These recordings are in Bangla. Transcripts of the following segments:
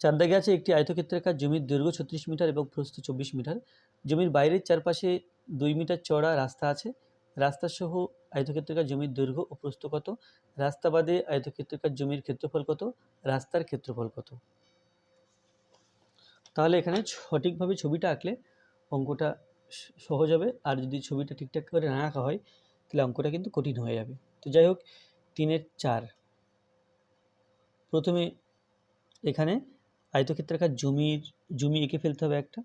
চার দাগে আছে একটি আয়তক্ষেত্রাকার জমির দৈর্ঘ্য ছত্রিশ মিটার এবং প্রস্থ চব্বিশ মিটার। জমির বাইরের চারপাশে দুই মিটার চড়া রাস্তা আছে। রাস্তা সহ আয়তক্ষেত্রাকার জমির দৈর্ঘ্য ও প্রস্থ কত? রাস্তা বাদে আয়তক্ষেত্রাকার জমির ক্ষেত্রফল কত? রাস্তার ক্ষেত্রফল কত? তাহলে এখানে সঠিকভাবে ছবিটা আঁকলে অঙ্কটা সহজ হবে। আর যদি ছবিটা ঠিকঠাক করে না আঁকা হয়, তাহলে অঙ্কটা কিন্তু কঠিন হয়ে যাবে। তো যাই হোক, তিনের চার। প্রথমে এখানে আয়তক্ষেত্রাকার জমির জমি এঁকে ফেলতে হবে একটা।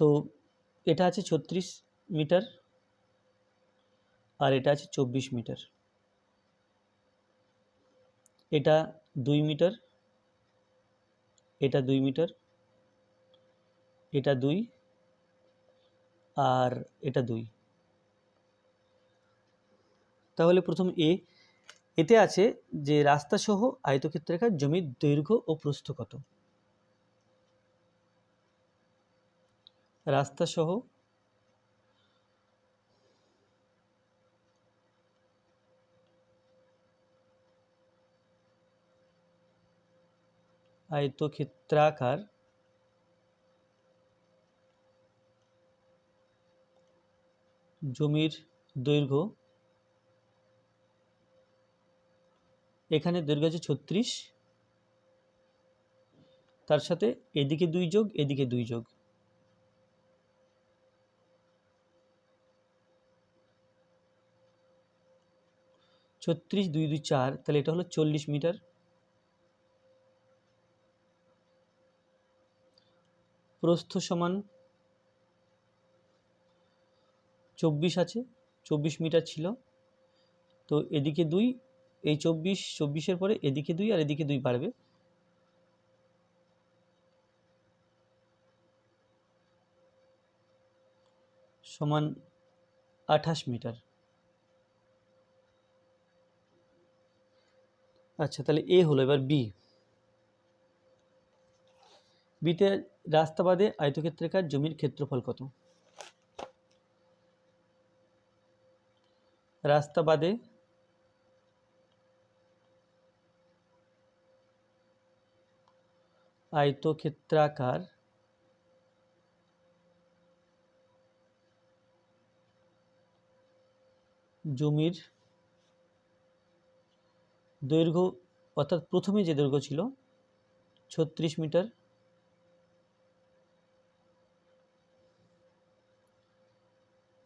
তো এটা আছে ছত্রিশ মিটার আর এটা আছে চব্বিশ মিটার। এটা দুই মিটার, এটা দুই মিটার, এটা দুই আর এটা দুই। তাহলে প্রথম এ, এতে আছে যে রাস্তা সহ আয়তক্ষেত্রাকার জমির দৈর্ঘ্য ও প্রস্থ কত? রাস্তা সহ আয়তক্ষেত্রাকার জমির দৈর্ঘ্য এখানে দৈর্ঘ্য আছে ছত্রিশ। তার সাথে এদিকে দুই যোগ, এদিকে দুই যোগ। ছত্রিশ দুই দুই চার, তাহলে এটা হলো চল্লিশ মিটার। প্রস্থ সমান চব্বিশ আছে, চব্বিশ মিটার ছিল। তো এদিকে দুই, এই চব্বিশ, চব্বিশের পরে এদিকে দুই আর এদিকে দুই বাড়বে। সমান আঠাশ মিটার। আচ্ছা তাহলে এ হলো, এবার বি। বিতে রাস্তা বাদে আয়তক্ষেত্রাকার জমির ক্ষেত্রফল কত? রাস্তা বাদে আয়তক্ষেত্রাকার জমির দৈর্ঘ্য অর্থাৎ প্রথমে যে দৈর্ঘ্য ছিল ছত্রিশ মিটার।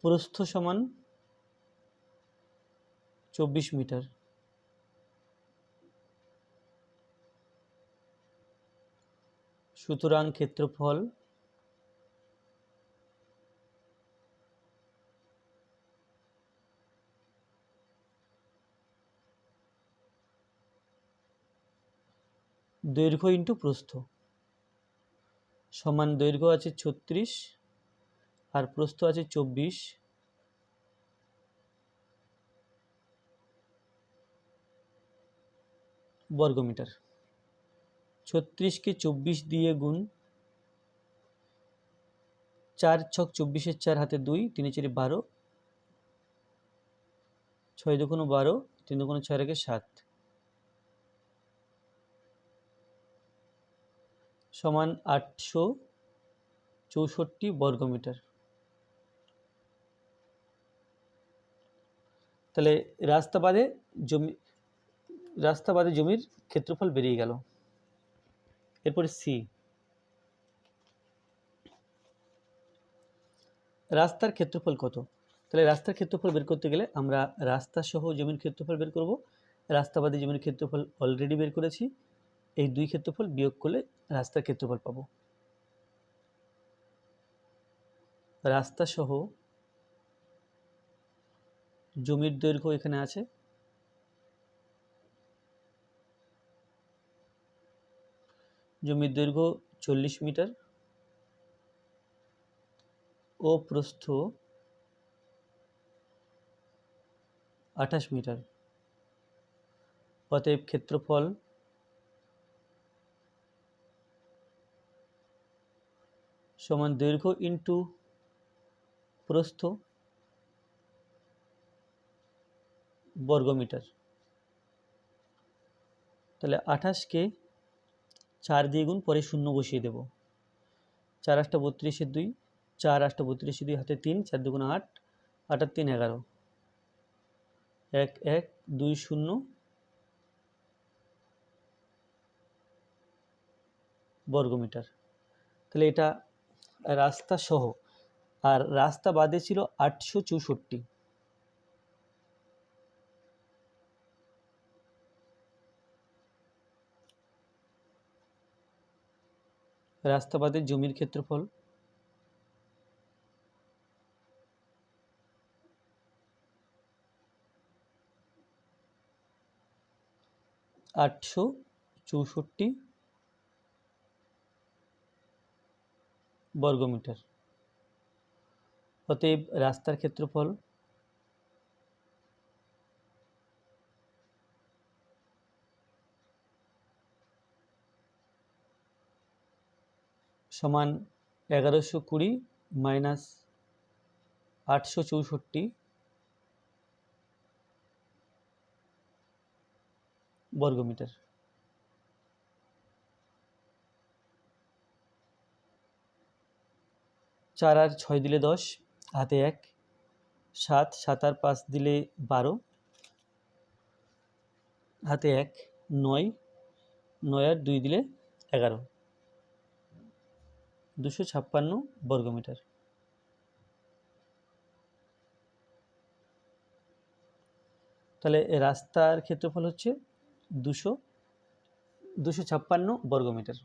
প্রস্থ সমান চব্বিশ মিটার। সুতরাং ক্ষেত্রফল দৈর্ঘ্য ইন্টু প্রস্থ। সমান দৈর্ঘ্য আছে ছত্রিশ, আর প্রস্থ আছে চব্বিশ। বর্গমিটার। ছত্রিশকে চব্বিশ দিয়ে গুণ চার ছক চব্বিশের চার হাতে দুই, তিনে চারি বারো, ছয় দুগুণ বারো, তিন দুগুণ ছয় রেখে সাত। সমান আটশো চৌষট্টি বর্গমিটার তাহলে রাস্তা বাদে জমি, রাস্তা বাদে জমির ক্ষেত্রফল বেরিয়ে গেল। এরপরে সি রাস্তার ক্ষেত্রফল কত? তাহলে রাস্তার ক্ষেত্রফল বের করতে গেলে আমরা রাস্তা সহ জমির ক্ষেত্রফল বের করব। রাস্তা বাদে জমির ক্ষেত্রফল অলরেডি বের করেছি। এই দুই ক্ষেত্রফল বিয়োগ করলে রাস্তার ক্ষেত্রফল পাবো। রাস্তা সহ জমির দৈর্ঘ্য এখানে আছে। জমির দৈর্ঘ্য চল্লিশ মিটার। ও প্রস্থ আঠাশ মিটার। অতএব ক্ষেত্রফল সমান দৈর্ঘ্য ইন্টু প্রস্থ বর্গমিটার। তাহলে আঠাশকে চার দিয়ে গুণ পরে শূন্য বসিয়ে দেব। চার আটটা বত্রিশের দুই, চার আটটা বত্রিশের দুই, হাতে তিন, চার দুগুণ আট আট আর তিন এগারো। এক এক, দুই, শূন্য বর্গমিটার। তাহলে এটা রাস্তা সহ আর রাস্তা বাদে ছিল আটশো চৌষট্টি। রাস্তা জমির ক্ষেত্রফল। আটশো চৌষট্টি। বর্গমিটার। অতএব রাস্তার ক্ষেত্রফল সমান এগারোশো কুড়ি মাইনাস আটশো চৌষট্টি বর্গমিটার। চার আর ছয় দিলে দশ, হাতে এক, সাত সাত আর পাঁচ দিলে বারো, হাতে এক, নয় নয় আর দুই দিলে এগারো। দুশো ছাপ্পান্ন বর্গমিটার। তাহলে রাস্তার ক্ষেত্রফল হচ্ছে দুশো দুশো ছাপ্পান্ন বর্গমিটার।